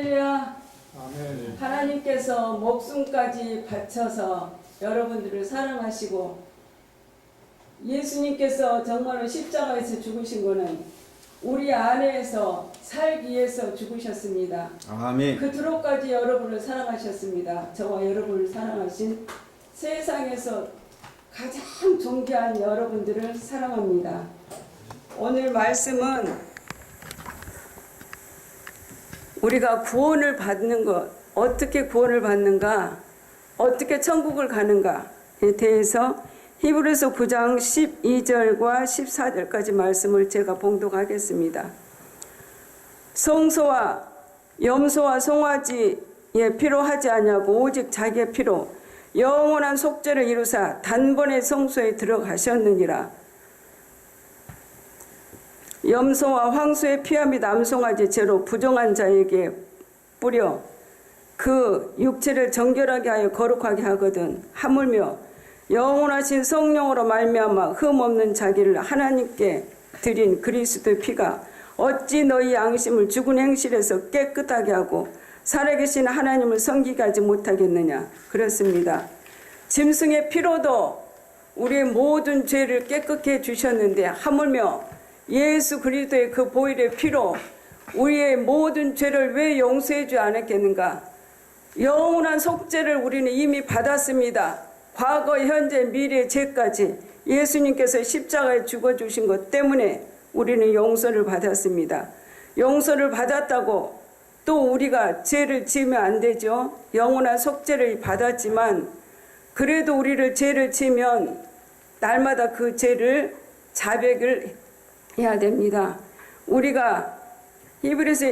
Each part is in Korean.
할렐루야. 아멘. 하나님께서 목숨까지 바쳐서 여러분들을 사랑하시고 예수님께서 정말로 십자가에서 죽으신 것은 우리 안에서 살기 위해서 죽으셨습니다. 아멘. 그토록까지 여러분을 사랑하셨습니다. 저와 여러분을 사랑하신 세상에서 가장 존귀한 여러분들을 사랑합니다. 오늘 말씀은 우리가 구원을 받는 것, 어떻게 구원을 받는가, 어떻게 천국을 가는가에 대해서 히브리서 9장 12절과 14절까지 말씀을 제가 봉독하겠습니다. 성소와 염소와 송아지에 필요하지 아니하고 오직 자기의 피로 영원한 속죄를 이루사 단번에 성소에 들어가셨느니라. 염소와 황소의 피함이 남송아지 죄로 부정한 자에게 뿌려 그 육체를 정결하게 하여 거룩하게 하거든 하물며 영원하신 성령으로 말미암아 흠 없는 자기를 하나님께 드린 그리스도의 피가 어찌 너희 양심을 죽은 행실에서 깨끗하게 하고 살아계신 하나님을 섬기게 하지 못하겠느냐 그렇습니다. 짐승의 피로도 우리의 모든 죄를 깨끗게 해 주셨는데 하물며 예수 그리스도의 그 보일의 피로 우리의 모든 죄를 왜 용서해 주지 않았겠는가? 영원한 속죄를 우리는 이미 받았습니다. 과거, 현재, 미래, 죄까지 예수님께서 십자가에 죽어 주신 것 때문에 우리는 용서를 받았습니다. 용서를 받았다고 또 우리가 죄를 지으면 안 되죠. 영원한 속죄를 받았지만 그래도 우리를 죄를 지면 날마다 그 죄를 자백을 해야 됩니다. 우리가 히브리서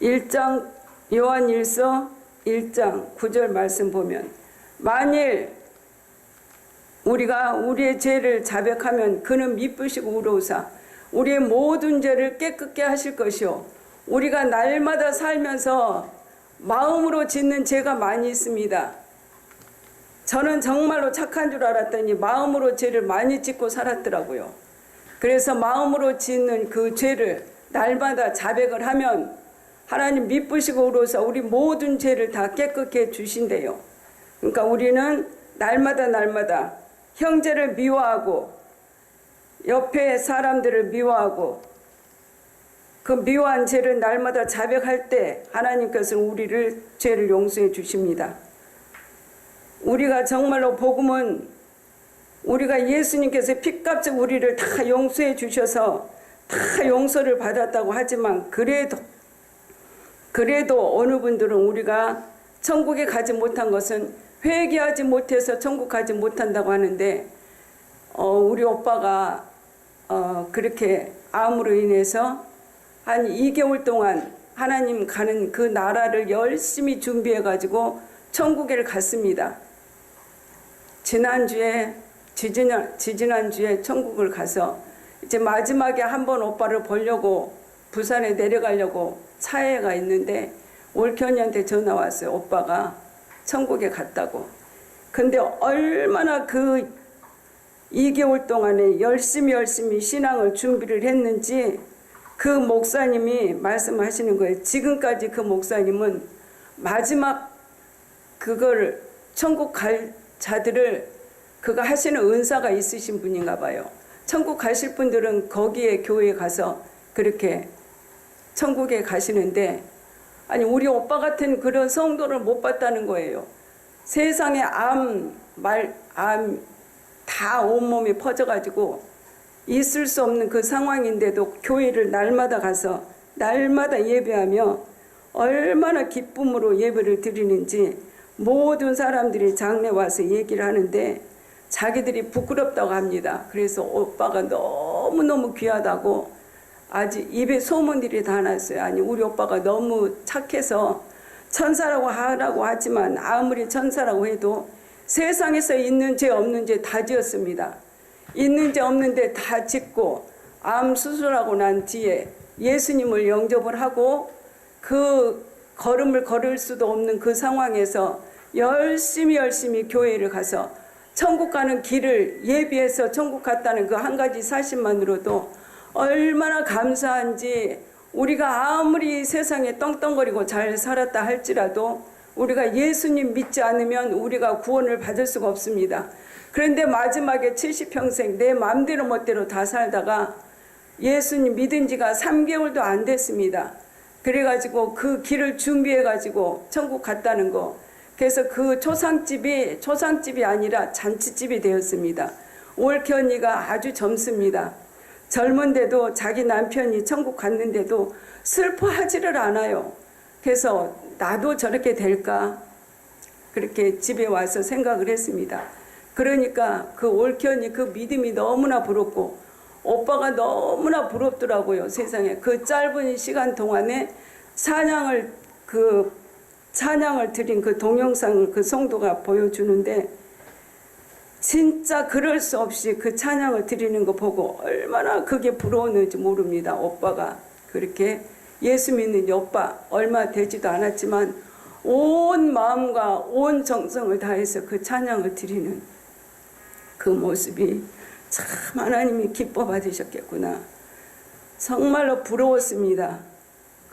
1장 요한 1서 1장 9절 말씀 보면 만일 우리가 우리의 죄를 자백하면 그는 미쁘시고 우로우사 우리의 모든 죄를 깨끗게 하실 것이요 우리가 날마다 살면서 마음으로 짓는 죄가 많이 있습니다. 저는 정말로 착한 줄 알았더니 마음으로 죄를 많이 짓고 살았더라고요. 그래서 마음으로 짓는 그 죄를 날마다 자백을 하면 하나님 미쁘시고 우로서 우리 모든 죄를 다 깨끗게 해 주신대요. 그러니까 우리는 날마다 날마다 형제를 미워하고 옆에 사람들을 미워하고 그 미워한 죄를 날마다 자백할 때 하나님께서는 우리를 죄를 용서해 주십니다. 우리가 정말로 복음은 우리가 예수님께서 피값을 우리를 다 용서해 주셔서 다 용서를 받았다고 하지만 그래도 그래도 어느 분들은 우리가 천국에 가지 못한 것은 회개하지 못해서 천국 가지 못한다고 하는데 어, 우리 오빠가 어, 그렇게 암으로 인해서 한 2개월 동안 하나님 가는 그 나라를 열심히 준비해 가지고 천국에 갔습니다. 지난주에 지지난, 지지난주에 천국을 가서 이제 마지막에 한 번 오빠를 보려고 부산에 내려가려고 차에 가 있는데 올현이한테 전화 왔어요. 오빠가 천국에 갔다고. 근데 얼마나 그 2개월 동안에 열심히 열심히 신앙을 준비를 했는지 그 목사님이 말씀하시는 거예요. 지금까지 그 목사님은 마지막 그걸 천국 갈 자들을 그거 하시는 은사가 있으신 분인가 봐요. 천국 가실 분들은 거기에 교회에 가서 그렇게 천국에 가시는데 아니 우리 오빠 같은 그런 성도를 못 봤다는 거예요. 세상에 암, 말, 암 다 온몸에 퍼져가지고 있을 수 없는 그 상황인데도 교회를 날마다 가서 날마다 예배하며 얼마나 기쁨으로 예배를 드리는지 모든 사람들이 장례 와서 얘기를 하는데 자기들이 부끄럽다고 합니다. 그래서 오빠가 너무너무 귀하다고 아직 입에 소문들이 다 났어요. 아니, 우리 오빠가 너무 착해서 천사라고 하라고 하지만 아무리 천사라고 해도 세상에서 있는 죄 없는 죄 다 지었습니다. 있는 죄 없는 데다 짓고 암 수술하고 난 뒤에 예수님을 영접을 하고 그 걸음을 걸을 수도 없는 그 상황에서 열심히 열심히 교회를 가서 천국 가는 길을 예비해서 천국 갔다는 그 한 가지 사실만으로도 얼마나 감사한지 우리가 아무리 세상에 떵떵거리고 잘 살았다 할지라도 우리가 예수님 믿지 않으면 우리가 구원을 받을 수가 없습니다. 그런데 마지막에 70평생 내 마음대로 멋대로 다 살다가 예수님 믿은 지가 3개월도 안 됐습니다. 그래가지고 그 길을 준비해가지고 천국 갔다는 거. 그래서 그 초상집이 초상집이 아니라 잔치집이 되었습니다. 올케 언니가 아주 젊습니다. 젊은데도 자기 남편이 천국 갔는데도 슬퍼하지를 않아요. 그래서 나도 저렇게 될까? 그렇게 집에 와서 생각을 했습니다. 그러니까 그 올케 언니 그 믿음이 너무나 부럽고 오빠가 너무나 부럽더라고요. 세상에 그 짧은 시간 동안에 찬양을 그 찬양을 드린 그 동영상을 그 성도가 보여주는데 진짜 그럴 수 없이 그 찬양을 드리는 거 보고 얼마나 그게 부러웠는지 모릅니다. 오빠가 그렇게 예수 믿는 이 오빠 얼마 되지도 않았지만 온 마음과 온 정성을 다해서 그 찬양을 드리는 그 모습이 참 하나님이 기뻐 받으셨겠구나. 정말로 부러웠습니다.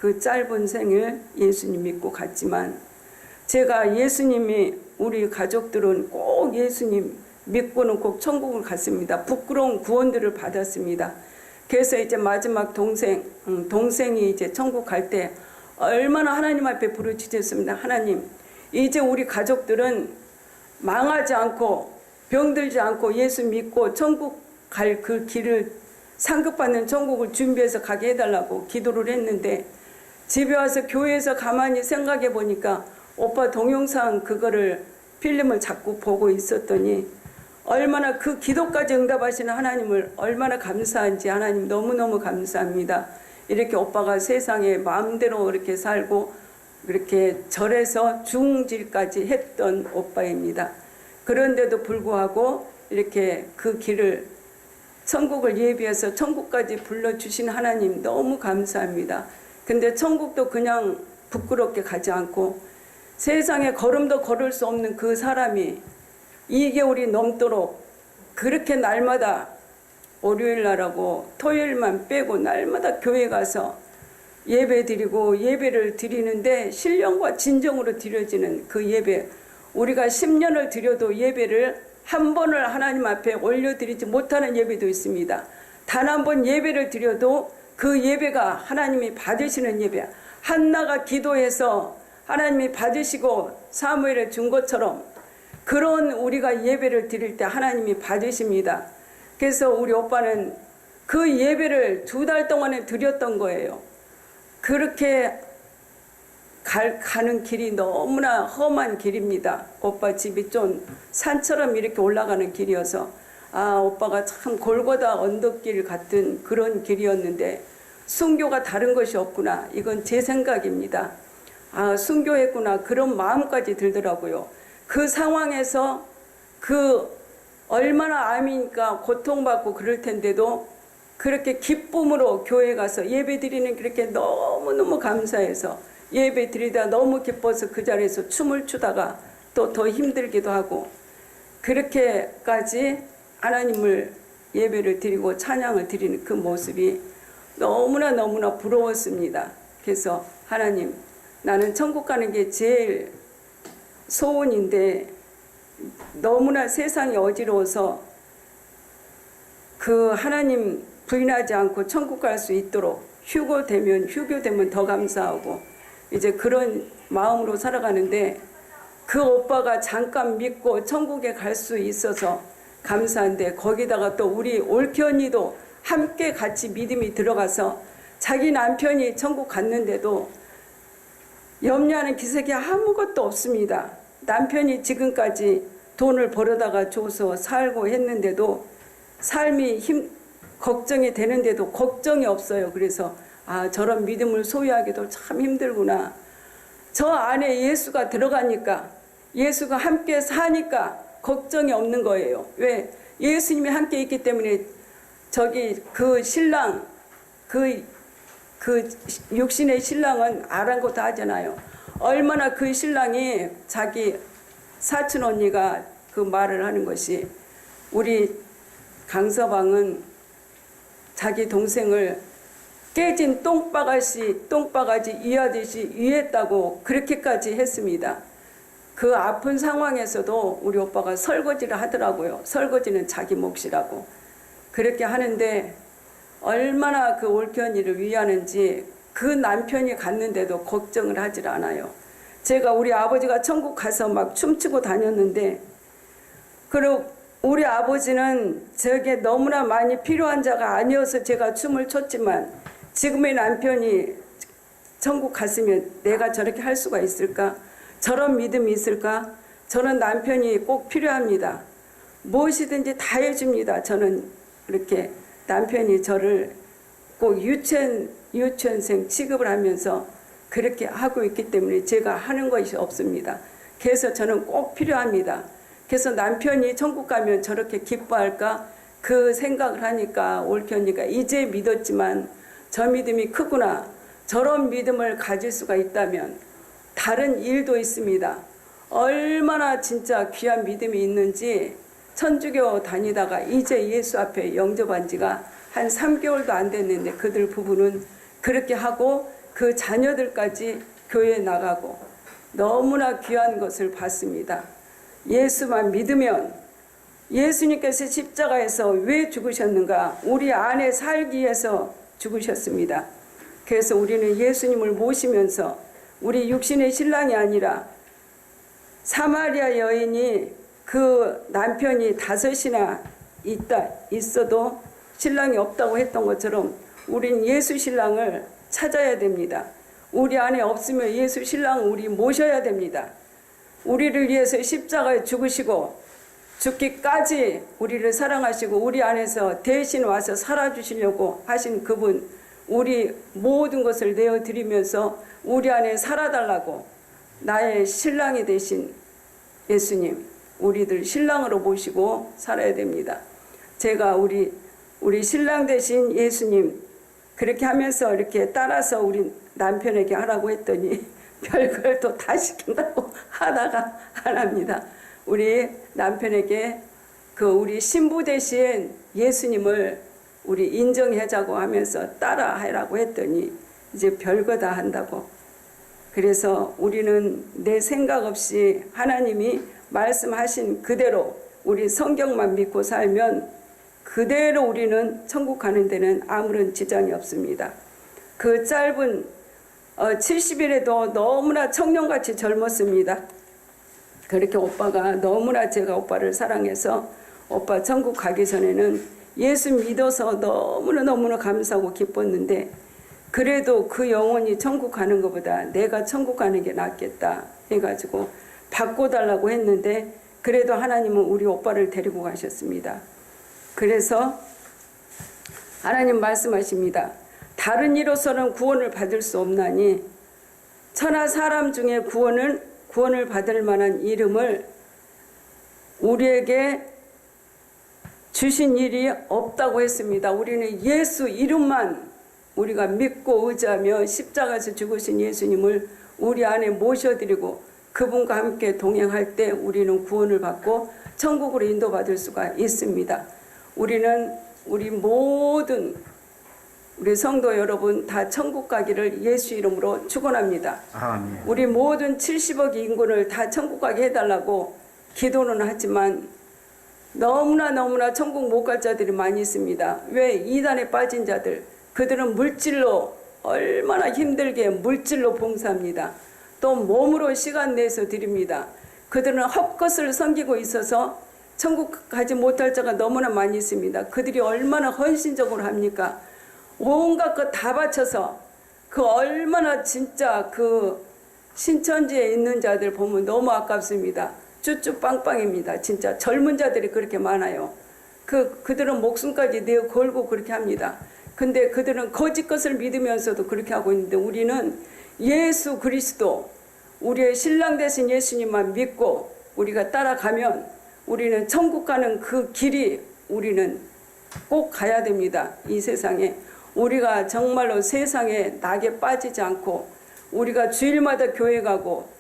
그 짧은 생을 예수님 믿고 갔지만 제가 예수님이 우리 가족들은 꼭 예수님 믿고는 꼭 천국을 갔습니다. 부끄러운 구원들을 받았습니다. 그래서 이제 마지막 동생, 음, 동생이 이제 천국 갈 때 얼마나 하나님 앞에 부르짖었습니다. 하나님, 이제 우리 가족들은 망하지 않고 병들지 않고 예수 믿고 천국 갈 그 길을 상급받는 천국을 준비해서 가게 해달라고 기도를 했는데 집에 와서 교회에서 가만히 생각해 보니까 오빠 동영상 그거를 필름을 자꾸 보고 있었더니 얼마나 그 기도까지 응답하시는 하나님을 얼마나 감사한지 하나님 너무너무 감사합니다. 이렇게 오빠가 세상에 마음대로 이렇게 살고 그렇게 절에서 중질까지 했던 오빠입니다. 그런데도 불구하고 이렇게 그 길을 천국을 예비해서 천국까지 불러주신 하나님 너무 감사합니다. 근데 천국도 그냥 부끄럽게 가지 않고 세상에 걸음도 걸을 수 없는 그 사람이 2개월이 넘도록 그렇게 날마다 월요일 날하고 토요일만 빼고 날마다 교회 가서 예배 드리고 예배를 드리는데 신령과 진정으로 드려지는 그 예배 우리가 10년을 드려도 예배를 한 번을 하나님 앞에 올려드리지 못하는 예배도 있습니다. 단 한 번 예배를 드려도 그 예배가 하나님이 받으시는 예배. 한나가 기도해서 하나님이 받으시고 사무엘을 준 것처럼 그런 우리가 예배를 드릴 때 하나님이 받으십니다. 그래서 우리 오빠는 그 예배를 두 달 동안에 드렸던 거예요. 그렇게 갈, 가는 길이 너무나 험한 길입니다. 오빠 집이 좀 산처럼 이렇게 올라가는 길이어서 아 오빠가 참 골고다 언덕길 같은 그런 길이었는데 순교가 다른 것이 없구나. 이건 제 생각입니다. 아 순교했구나 그런 마음까지 들더라고요. 그 상황에서 그 얼마나 암이니까 고통받고 그럴 텐데도 그렇게 기쁨으로 교회 가서 예배 드리는 그렇게 너무너무 감사해서 예배 드리다 너무 기뻐서 그 자리에서 춤을 추다가 또 더 힘들기도 하고 그렇게까지 하나님을 예배를 드리고 찬양을 드리는 그 모습이 너무나 너무나 부러웠습니다. 그래서 하나님 나는 천국 가는 게 제일 소원인데 너무나 세상이 어지러워서 그 하나님 부인하지 않고 천국 갈 수 있도록 휴고 되면 휴교 되면 더 감사하고 이제 그런 마음으로 살아가는데 그 오빠가 잠깐 믿고 천국에 갈 수 있어서 감사한데 거기다가 또 우리 올케 언니도 함께 같이 믿음이 들어가서 자기 남편이 천국 갔는데도 염려하는 기색이 아무것도 없습니다. 남편이 지금까지 돈을 벌어다가 줘서 살고 했는데도 삶이 힘, 걱정이 되는데도 걱정이 없어요. 그래서 아, 저런 믿음을 소유하기도 참 힘들구나. 저 안에 예수가 들어가니까 예수가 함께 사니까 걱정이 없는 거예요. 왜? 예수님이 함께 있기 때문에 저기 그 신랑 그, 그 육신의 신랑은 아랑곳 하잖아요. 얼마나 그 신랑이 자기 사촌 언니가 그 말을 하는 것이 우리 강서방은 자기 동생을 깨진 똥바가지 똥바가지 이하듯이 이했다고 그렇게까지 했습니다. 그 아픈 상황에서도 우리 오빠가 설거지를 하더라고요. 설거지는 자기 몫이라고. 그렇게 하는데 얼마나 그 올케언니를 위하는지 그 남편이 갔는데도 걱정을 하질 않아요. 제가 우리 아버지가 천국 가서 막 춤추고 다녔는데 그리고 우리 아버지는 저게 너무나 많이 필요한 자가 아니어서 제가 춤을 췄지만 지금의 남편이 천국 갔으면 내가 저렇게 할 수가 있을까? 저런 믿음이 있을까? 저는 남편이 꼭 필요합니다. 무엇이든지 다 해줍니다. 저는 이렇게 남편이 저를 꼭 유치원, 유치원생 취급을 하면서 그렇게 하고 있기 때문에 제가 하는 것이 없습니다. 그래서 저는 꼭 필요합니다. 그래서 남편이 천국 가면 저렇게 기뻐할까? 그 생각을 하니까 올케언니가 이제 믿었지만 저 믿음이 크구나. 저런 믿음을 가질 수가 있다면 다른 일도 있습니다. 얼마나 진짜 귀한 믿음이 있는지 천주교 다니다가 이제 예수 앞에 영접한 지가 한 3개월도 안 됐는데 그들 부부는 그렇게 하고 그 자녀들까지 교회에 나가고 너무나 귀한 것을 봤습니다. 예수만 믿으면 예수님께서 십자가에서 왜 죽으셨는가? 우리 안에 살기 위해서 죽으셨습니다. 그래서 우리는 예수님을 모시면서 우리 육신의 신랑이 아니라 사마리아 여인이 그 남편이 다섯이나 있다 있어도 신랑이 없다고 했던 것처럼 우린 예수 신랑을 찾아야 됩니다. 우리 안에 없으면 예수 신랑 우리 모셔야 됩니다. 우리를 위해서 십자가에 죽으시고 죽기까지 우리를 사랑하시고 우리 안에서 대신 와서 살아주시려고 하신 그분 우리 모든 것을 내어드리면서 우리 안에 살아달라고 나의 신랑이 되신 예수님 우리들 신랑으로 모시고 살아야 됩니다. 제가 우리 우리 신랑 되신 예수님 그렇게 하면서 이렇게 따라서 우리 남편에게 하라고 했더니 별걸 또 다 시킨다고 하다가 안 합니다. 우리 남편에게 그 우리 신부 대신 예수님을 우리 인정하자고 하면서 따라하라고 했더니 이제 별거 다 한다고. 그래서 우리는 내 생각 없이 하나님이 말씀하신 그대로 우리 성경만 믿고 살면 그대로 우리는 천국 가는 데는 아무런 지장이 없습니다. 그 짧은 어, 70일에도 너무나 청년같이 젊었습니다. 그렇게 오빠가 너무나 제가 오빠를 사랑해서 오빠 천국 가기 전에는 예수 믿어서 너무나 너무나 감사하고 기뻤는데 그래도 그 영혼이 천국 가는 것보다 내가 천국 가는 게 낫겠다 해가지고 바꿔달라고 했는데 그래도 하나님은 우리 오빠를 데리고 가셨습니다. 그래서 하나님 말씀하십니다. 다른 이로서는 구원을 받을 수 없나니 천하 사람 중에 구원을 구원을 받을 만한 이름을 우리에게 주신 일이 없다고 했습니다. 우리는 예수 이름만 우리가 믿고 의지하며 십자가에서 죽으신 예수님을 우리 안에 모셔드리고 그분과 함께 동행할 때 우리는 구원을 받고 천국으로 인도받을 수가 있습니다. 우리는 우리 모든 우리 성도 여러분 다 천국 가기를 예수 이름으로 축원합니다. 우리 모든 70억 인구를 다 천국 가게 해달라고 기도는 하지만 너무나 너무나 천국 못 갈 자들이 많이 있습니다. 왜 이단에 빠진 자들 그들은 물질로 얼마나 힘들게 물질로 봉사합니다. 또 몸으로 시간 내서 드립니다. 그들은 헛것을 섬기고 있어서 천국 가지 못할 자가 너무나 많이 있습니다. 그들이 얼마나 헌신적으로 합니까? 온갖 것 다 바쳐서 그 얼마나 진짜 그 신천지에 있는 자들 보면 너무 아깝습니다. 쭈쭈빵빵입니다. 진짜 젊은 자들이 그렇게 많아요. 그 그들은 목숨까지 내어 걸고 그렇게 합니다. 근데 그들은 거짓 것을 믿으면서도 그렇게 하고 있는데 우리는 예수 그리스도 우리의 신랑 되신 예수님만 믿고 우리가 따라가면 우리는 천국 가는 그 길이 우리는 꼭 가야 됩니다. 이 세상에 우리가 정말로 세상에 낙에 빠지지 않고 우리가 주일마다 교회 가고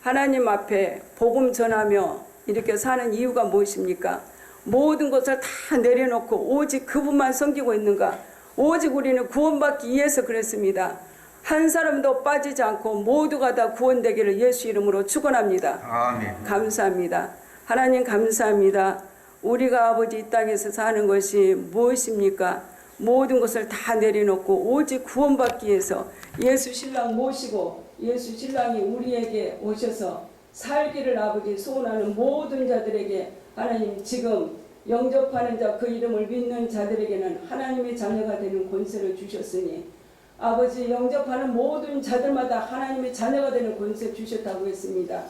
하나님 앞에 복음 전하며 이렇게 사는 이유가 무엇입니까? 모든 것을 다 내려놓고 오직 그분만 섬기고 있는가? 오직 우리는 구원받기 위해서 그랬습니다. 한 사람도 빠지지 않고 모두가 다 구원되기를 예수 이름으로 축원합니다. 아멘. 감사합니다. 하나님 감사합니다. 우리가 아버지 이 땅에서 사는 것이 무엇입니까? 모든 것을 다 내려놓고 오직 구원받기 위해서 예수 신랑 모시고 예수 신랑이 우리에게 오셔서 살기를 아버지 소원하는 모든 자들에게 하나님 지금 영접하는 자 그 이름을 믿는 자들에게는 하나님의 자녀가 되는 권세를 주셨으니 아버지 영접하는 모든 자들마다 하나님의 자녀가 되는 권세 주셨다고 했습니다.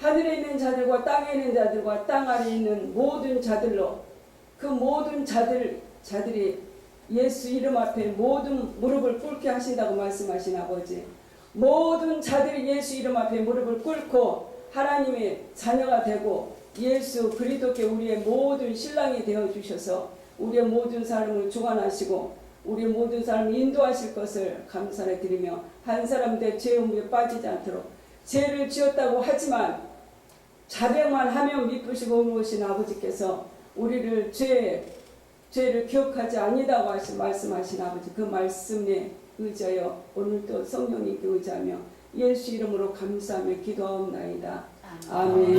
하늘에 있는 자들과 땅에 있는 자들과 땅 아래 있는 모든 자들로 그 모든 자들 자들이 예수 이름 앞에 모든 무릎을 꿇게 하신다고 말씀하신 아버지 모든 자들이 예수 이름 앞에 무릎을 꿇고 하나님의 자녀가 되고 예수 그리스도께 우리의 모든 신랑이 되어 주셔서 우리의 모든 삶을 주관하시고 우리 모든 삶을 인도하실 것을 감사를 드리며 한 사람 내 죄음에 빠지지 않도록 죄를 지었다고 하지만 자백만 하면 미쁘시고 의로우신 아버지께서 우리를 죄 죄를 기억하지 아니다고 하신 말씀하신 아버지 그 말씀에 의지하여 오늘도 성령님께 의지하며 예수 이름으로 감사하며 기도하옵나이다. 아멘.